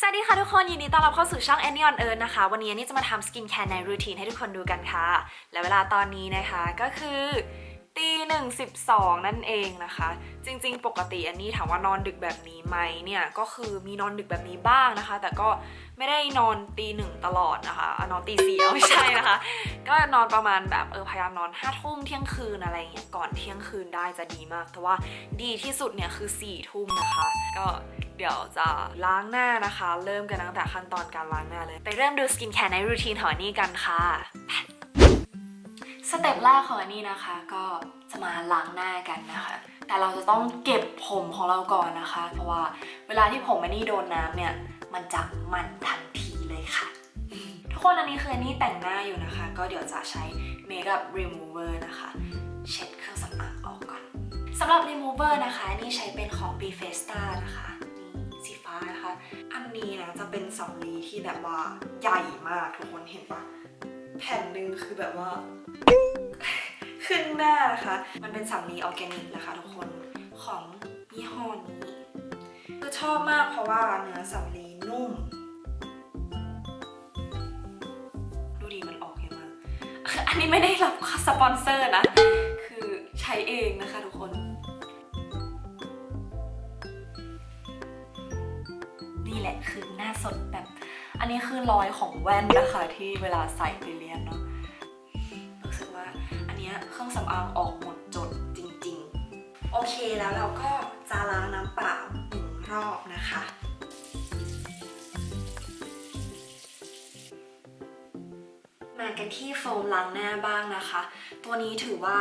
สวัสดีค่ะทุกคน ยินดีต้อนรับเข้าสู่ช่อง Annie on Earth นะคะ วันนี้นี่จะมาทำสกินแคร์ในรูทีนให้ทุกคนดูกันค่ะ และเวลาตอนนี้นะคะก็คือ ตีหนึ่งสิบสองนั่นเองนะคะ จริงๆ ปกติอันนี้ถามว่านอนดึกแบบนี้ไหมเนี่ยก็คือมีนอนดึกแบบนี้บ้างนะคะ แต่ก็ไม่ได้นอนตีหนึ่งตลอดนะคะอะนอนตีสี่ไม่ใช่นะคะ ก็นอนประมาณแบบเออพยายามนอนห้าทุ่มเที่ยงคืนอะไรเงี้ยก่อนเที่ยงคืนได้จะดีมาก แต่ว่าดีที่สุดเนี่ยคือ4ี่ทุ่มนะคะ ก็เดี๋ยวจะล้างหน้านะคะ เริ่มกันตั้งแต่ขั้นตอนการล้างหน้าเลย ไปเริ่มดูสกินแคร์ในรูทีนของนนี้กันค่ะ สเต็ปแรกของอันนี้นะคะ ก็จะมาล้างหน้ากันนะคะ แต่เราจะต้องเก็บผมของเราก่อนนะคะ เพราะว่าเวลาที่ผมอันนี้โดนน้ำเนี่ย มันจะมันทันทีเลยค่ะ ทุกคนอันนี้คืออันนี้แต่งหน้าอยู่นะคะ ก็เดี๋ยวจะใช้ Makeup Remover นะคะ เช็ดเครื่องสำอางออกก่อนสำหรับ Remover นะคะนี่ใช้เป็นของ b f e s t a นะคะนี่สีฟ้านะคะ อันนี้นะจะเป็นสำลีที่แบบว่าใหญ่มากทุกคนเห็นปะ แผ่นหนึ่งคือแบบว่าขึ้นหน้านะคะ มันเป็นสำลีออร์แกนิกนะคะทุกคนของยี่ห้อนี้คือชอบมากเพราะว่าเนื้อสำลีนุ่ม ดูดีมันออกเยอะมากออันนี้ไม่ได้รับสปอนเซอร์นะ คือใช้เองนะคะทุกคนนี่แหละคือหน้าสดแบบ อันนี้คือรอยของแว่นนะคะที่เวลาใส่ไปเแล้วเราก็จะล้างน้ำเปล่าหนึ่งรอบนะคะ มากันที่โฟมล้างหน้าบ้างนะคะ ตัวนี้ถือว่า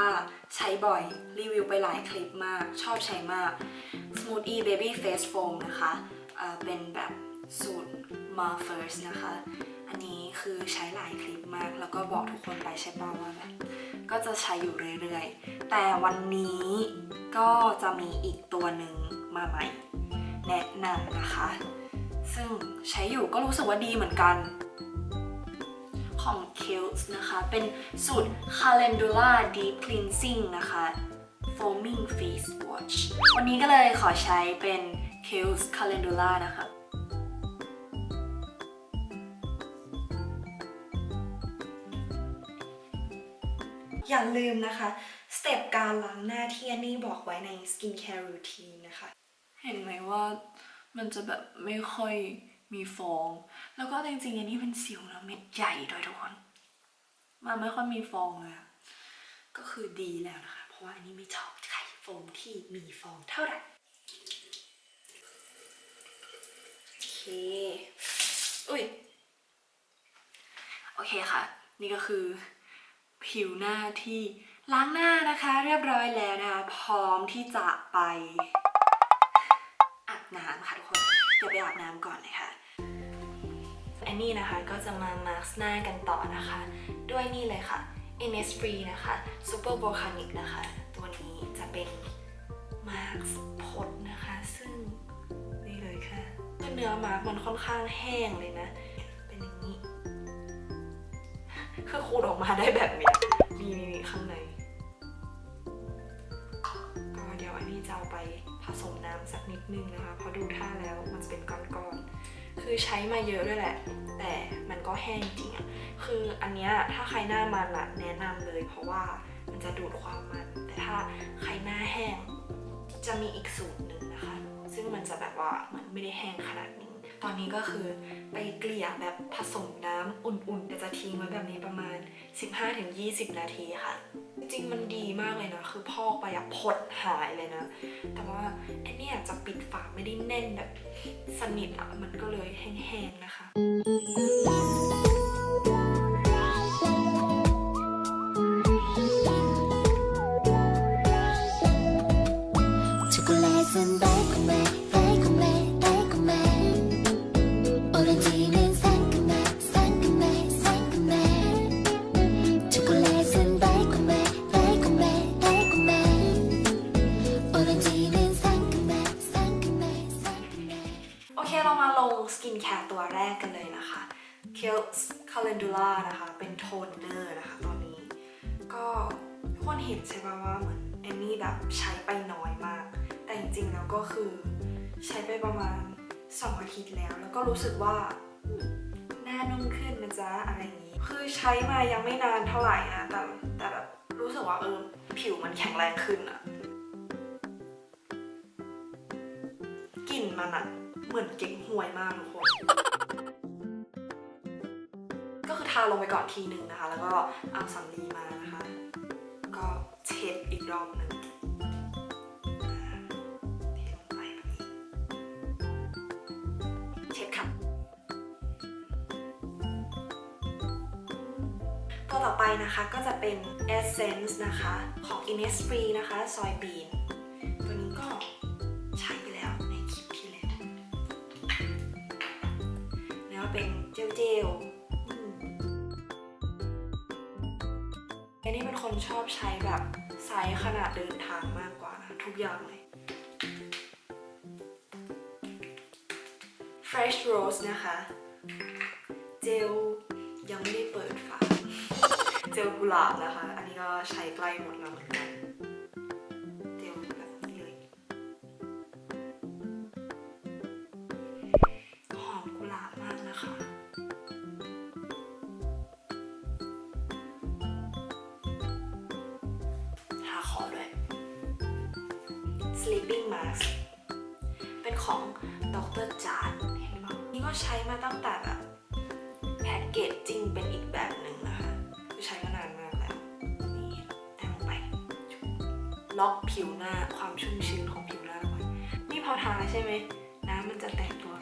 ใช้บ่อยรีวิวไปหลายคลิปมาก ชอบใช้มาก Smoothie Baby Face Foam นะคะ เป็นแบบสูตร มา First นะคะ อันนี้คือใช้หลายคลิปมาก แล้วก็บอกทุกคนไปใช่ป่าว่าแบบก็จะใช้อยู่เรื่อยๆ แต่วันนี้ก็จะมีอีกตัวหนึ่งมาใหม่ แนะนำนะคะ ซึ่งใช้อยู่ก็รู้สึกว่าดีเหมือนกันของ Kiehl's นะคะ เป็นสูตร Calendula Deep Cleansing นะคะ Foaming Face Wash วันนี้ก็เลยขอใช้เป็น Kiehl's Calendula นะคะ อย่าลืมนะคะ สเต็ปการล้างหน้าที่อันนี้บอกไว้ใน Skincare Routine นะคะ เห็นไหมว่ามันจะแบบไม่ค่อยมีฟอง แล้วก็จริงๆ อันนี้เป็นสิวนะเม็ดใหญ่ด้วยทุกคน มันไม่ค่อยมีฟองเลยอะก็คือดีแล้วนะคะ เพราะว่าอันนี้ไม่ชอบไข่ฟองที่มีฟองเท่าไหร่ อเคอุ้ย โอเคค่ะ นี่ก็คือผิวหน้าที่ล้างหน้านะคะเรียบร้อยแล้วนะคะ พร้อมที่จะไปอาบน้ำค่ะทุกคน เดี๋ยวไปอาบน้ำก่อนเลยค่ะอันนี้นะคะก็จะมามาร์กหน้ากันต่อนะคะ ด้วยนี่เลยค่ะ Innisfree นะคะ Super Volcanic นะคะ ตัวนี้จะเป็นมาร์กพดนะคะ ซึ่ง เนื้อมาร์กมันค่อนข้างแห้งเลยนะ เป็นอย่างนี้ คือขูดออกมาได้แบบเนี้ยนี่นี่นี่ข้างใน ก็เดี๋ยวอันนี้จะเอาไปผสมน้ำสักนิดนึงนะคะ เพราะดูท่าแล้วมันจะเป็นก้อนๆ คือใช้มาเยอะด้วยแหละ แต่มันก็แห้งจริงอะคืออันเนี้ยถ้าใครหน้ามันอะแนะนำเลย เพราะว่ามันจะดูดความมัน แต่ถ้าใครหน้าแห้งจะมีอีกสูตรนึ่ งนะคะซึ่งมันจะแบบว่ามันไม่ได้แห้งขนาดนี้ ตอนนี้ก็คือไปเกลี่ยแบบผสมน้ำอุ่นๆแต่จะทิ้งไว้แบบนี้ประมาณ 15-20 นาทีค่ะ จริงมันดีมากเลยนะ คือพอกไปอะผดหายเลยนะ แต่ว่าไอ้เนี่ยจะปิดฝาไม่ได้แน่นแบบสนิทอะมันก็เลยแห้งๆนะคะ Kiehl's Calendula นะคะ เป็นโทนเนอร์นะคะตอนนี้ ก็ทุกคนเห็นใช่ป่ะว่าเหมือนแอนนี่แบบใช้ไปน้อยมาก แต่จริงๆแล้วก็คือใช้ไปประมาณสองอาทิตย์แล้ว แล้วก็รู้สึกว่าหน้านุ่มขึ้นนะจ๊ะอะไรอย่างนี้ คือใช้มายังไม่นานเท่าไหร่นะแต่แต่แบบรู้สึกว่าเออผิวมันแข็งแรงขึ้นอะกลิ่นมันอะเหมือนเก๊กฮวยมากทุกคน ทาลงไปก่อนทีนึงนะคะ แล้วก็เอาสำลีมานะคะ ก็เช็ดอีกรอบหนึ่งเทลงไปแบบนี้ เช็ดค่ะ ตัวต่อไปนะคะก็จะเป็น Essence นะคะ ของ Innisfree นะคะซอยบีนตัวนี้ก็ใช้ไปแล้วในคลิปที่แล้วเนื้อเป็นเจลเจล คนชอบใช้แบบไซส์ขนาดเดินทางมากกว่านะทุกอย่างเลย Fresh Rose นะคะ เจลยังไม่ได้เปิดฝา เจลกุหลาบนะคะ อันนี้ก็ใช้ใกล้หมดแล้วเหมือนกัน เป็นของดรจาร์ดเห็นไหมนี่ก็ใช้มาตั้งแต่แบบแพ็กเกจจริงเป็นอีกแบบหนึ่งนะคะใช้มานานมากแล้วนี่แต่งไป ล็อกผิวหน้าความชุ่มชื้นของผิวหน้าเอาไว้นี่พอทาใช่ไหมน้ำมันจะแตกตัว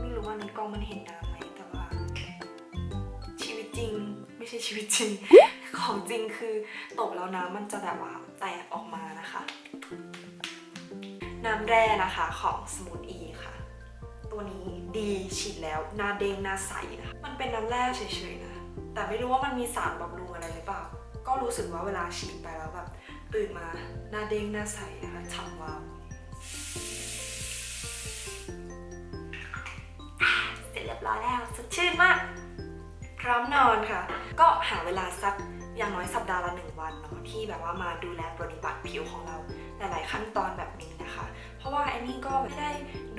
ไม่รู้ว่าในกล้องมันเห็นน้ำไหมแต่ว่าชีวิตจริง ไม่ใช่ชีวิตจริง ของจริงคือตกแล้วน้ำมันจะแบบว่าแตกออกมานะคะ น้ำแร่นะคะของ Smooth E ค่ะ ตัวนี้ดีฉีดแล้วหน้าเด้งหน้าใสนะคะ มันเป็นน้ำแร่เฉยๆนะ แต่ไม่รู้ว่ามันมีสารบำรุงอะไรหรือเปล่า ก็รู้สึกว่าเวลาฉีดไปแล้วแบบตื่นมาหน้าเด้งหน้าใสนะคะฉ่ำวาวเสร็จเรียบร้อยแล้วสดชื่นมาก พร้อมนอนค่ะ ก็หาเวลาสัก อย่างน้อยสัปดาห์ละหนึ่งวันเนาะที่แบบว่ามาดูแลปฏิบัติผิวของเราหลายๆขั้นตอนแบบนี้นะคะ เพราะว่าแอนนี่ก็ไม่ได้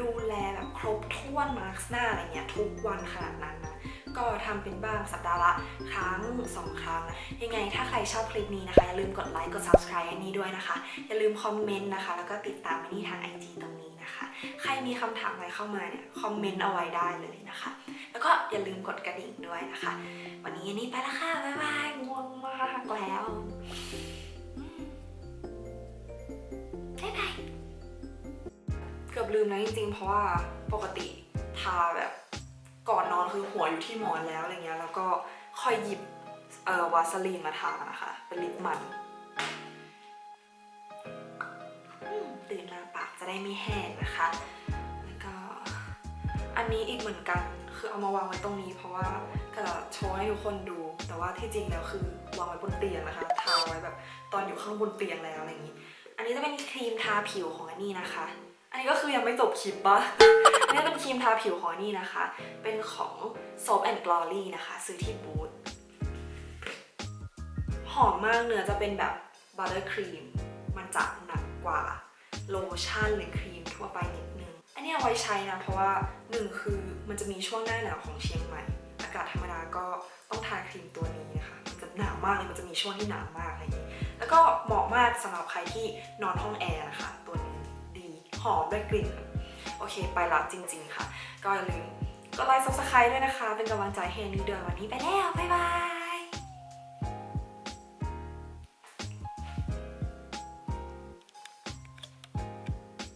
ดูแลแบบครบถ้วนมาร์กหน้าอะไรเงี้ยทุกวันขนาดนั้นนะก็ทำเป็นบ้างสัปดาห์ละครั้งสองครั้ง ยังไงถ้าใครชอบคลิปนี้นะคะ อย่าลืมกดไลค์กด subscribe อันนี้ด้วยนะคะ อย่าลืมคอมเมนต์นะคะ แล้วก็ติดตามอันนี้ทาง IG ตรงนี้นะคะ ใครมีคำถามอะไรเข้ามาเนี่ยคอมเมนต์เอาไว้ได้เลยนะคะ แล้วก็อย่าลืมกดกระดิ่งด้วยนะคะ วันนี้อันนี้ไปและค่ะ บ๊ายบายง่วงมากแล้วบ๊ายบายเกือบลืมนะจริงๆ เพราะว่าปกติทาแบบก่อนนอนคือหัวอยู่ที่หมอนแล้วอะไรเงี้ยแล้วก็ค่อยหยิบเอ่อวาสลีนมาทานะคะ เป็นลิปมัน ได้ไม่แห้งนะคะ แล้วก็อันนี้อีกเหมือนกัน คือเอามาวางไว้ตรงนี้ เพราะว่าก็โชว์ให้ทุกคนดู แต่ว่าที่จริงแล้วคือวางไว้บนเตียงนะคะทาไว้แบบตอนอยู่ข้างบนเตียงแล้วอะไรอย่างนี้ อันนี้จะเป็นครีมทาผิวของอันนี้นะคะ อันนี้ก็คือยังไม่จบคลิปปะอันนี้เป็นครีมทาผิวของอันนี้นะคะ เป็นของ Soap and Glory นะคะ ซื้อที่บูธหอมมากเนื้อจะเป็นแบบบัตเตอร์ครีม มันจะหนักกว่า โลชั่นหรือครีมทั่วไปนิดนึง อันนี้เอาไว้ใช้นะ เพราะว่าหนึ่งคือมันจะมีช่วงหน้าหนาวของเชียงใหม่ อากาศธรรมดาก็ต้องทาครีมตัวนี้นะคะมันจะหนาวมากเลยมันจะมีช่วงที่หนาวมากอะไรอย่างนี้แล้วก็เหมาะมากสำหรับใครที่นอนห้องแอร์นะคะตัวนี้ดีหอมด้วยกลิ่นโอเคไปละจริง ๆ ค่ะ ก็อย่าลืมกดไลค์ซับสไครต์ด้วยนะคะ เป็นกำลังใจให้นี่เดือนวันนี้ไปแล้ว บ๊ายบาย